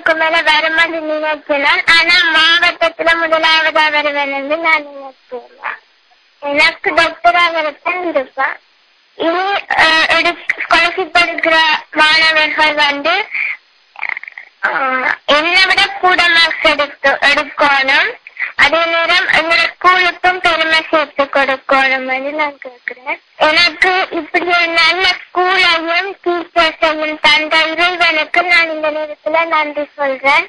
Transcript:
தொண்ணூறுக்கு மேல வர மாதிரி நினைக்கலாம் ஆனா மாவட்டத்துல முதலாவதா வருவேன் என்று நான் நினைக்கிறேன் எனக்கு டாக்டரா வரத்தான் இருப்பேன் இனி ஸ்காலர்ஷிப் எடுக்கிற மாணவர்கள் வந்து என்னை விட கூட மார்க்ஸ் எடுத்து எடுக்கணும். அதே நேரம் என்னோட ஸ்கூலுக்கும் பெருமை சேர்த்து கொடுக்கணும் என்று நான் கேட்கிறேன். எனக்கு இப்படி நல்ல ஸ்கூலையும் டீச்சர்ஸையும் தந்த இறைவனுக்கு நான் இந்த நேரத்துல நன்றி சொல்றேன்.